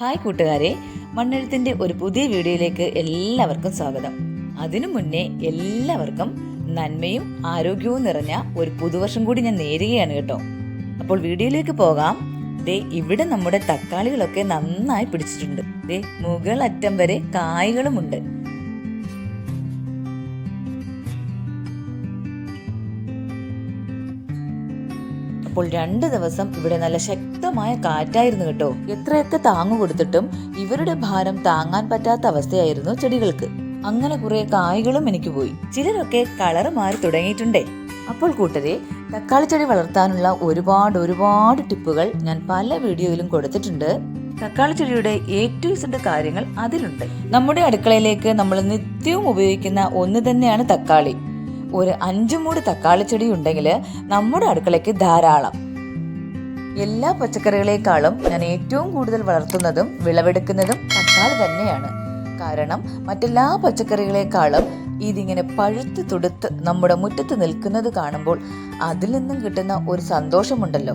Hi കൂട്ടുകാരെ മണ്ണെഴുത്തിന്റെ ഒരു പുതിയ വീഡിയോയിലേക്ക് എല്ലാവർക്കും സ്വാഗതം. അതിനു മുന്നേ എല്ലാവർക്കും നന്മയും ആരോഗ്യവും നിറഞ്ഞ ഒരു പുതുവർഷം കൂടി ഞാൻ നേരുകയാണ് കേട്ടോ. അപ്പോൾ വീഡിയോയിലേക്ക് പോകാം. ദേ ഇവിടെ നമ്മുടെ തക്കാളികളൊക്കെ നന്നായി പിടിച്ചിട്ടുണ്ട്. ദേ മുകളറ്റം വരെ കായ്കളുമുണ്ട്. അപ്പോൾ രണ്ട് ദിവസം ഇവിടെ നല്ല ശക്തമായ കാറ്റായിരുന്നു കേട്ടോ. എത്രയൊക്കെ താങ്ങു കൊടുത്തിട്ടും ഇവരുടെ ഭാരം താങ്ങാൻ പറ്റാത്ത അവസ്ഥയായിരുന്നു ചെടികൾക്ക്. അങ്ങനെ കുറെ കായ്കളും എനിക്ക് പോയി. ചിലരൊക്കെ കളറ് മാറി തുടങ്ങിയിട്ടുണ്ടേ. അപ്പോൾ കൂട്ടരെ തക്കാളി ചെടി വളർത്താനുള്ള ഒരുപാട് ഒരുപാട് ടിപ്പുകൾ ഞാൻ പല വീഡിയോയിലും കൊടുത്തിട്ടുണ്ട്. തക്കാളി ചെടിയുടെ എ ടു കാര്യങ്ങൾ അതിലുണ്ട്. നമ്മുടെ അടുക്കളയിലേക്ക് നമ്മൾ നിത്യവും ഉപയോഗിക്കുന്ന ഒന്ന് തന്നെയാണ് തക്കാളി. ഒരു അഞ്ചു മൂട് തക്കാളി ചെടി ഉണ്ടെങ്കിൽ നമ്മുടെ അടുക്കളയ്ക്ക് ധാരാളം. എല്ലാ പച്ചക്കറികളെക്കാളും ഞാൻ ഏറ്റവും കൂടുതൽ വളർത്തുന്നതും വിളവെടുക്കുന്നതും തക്കാളി തന്നെയാണ്. കാരണം മറ്റെല്ലാ പച്ചക്കറികളെക്കാളും ഇതിങ്ങനെ പഴുത്ത് തുടുത്ത് നമ്മുടെ മുറ്റത്ത് നിൽക്കുന്നത് കാണുമ്പോൾ അതിൽ നിന്നും കിട്ടുന്ന ഒരു സന്തോഷമുണ്ടല്ലോ.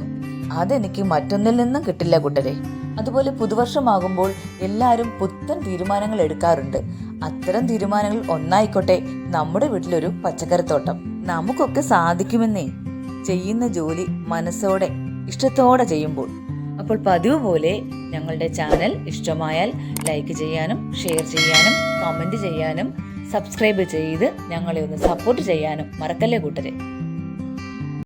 അതെനിക്ക് മറ്റൊന്നിൽ നിന്നും കിട്ടില്ല കൂട്ടരെ. അതുപോലെ പുതുവർഷമാകുമ്പോൾ എല്ലാവരും പുത്തൻ തീരുമാനങ്ങൾ എടുക്കാറുണ്ട്. അത്തരം തീരുമാനങ്ങൾ ഒന്നായിക്കോട്ടെ. നമ്മുടെ വീട്ടിലൊരു പച്ചക്കറിത്തോട്ടം നമുക്കൊക്കെ സാധിക്കുമെന്നേ. ചെയ്യുന്ന ജോലി മനസ്സോടെ ഇഷ്ടത്തോടെ ചെയ്യുമ്പോൾ. അപ്പോൾ പതിവ് പോലെ ഞങ്ങളുടെ ചാനൽ ഇഷ്ടമായാൽ ലൈക്ക് ചെയ്യാനും ഷെയർ ചെയ്യാനും കമന്റ് ചെയ്യാനും സബ്സ്ക്രൈബ് ചെയ്ത് ഞങ്ങളെ ഒന്ന് സപ്പോർട്ട് ചെയ്യാനും മറക്കല്ലേ കൂട്ടരെ.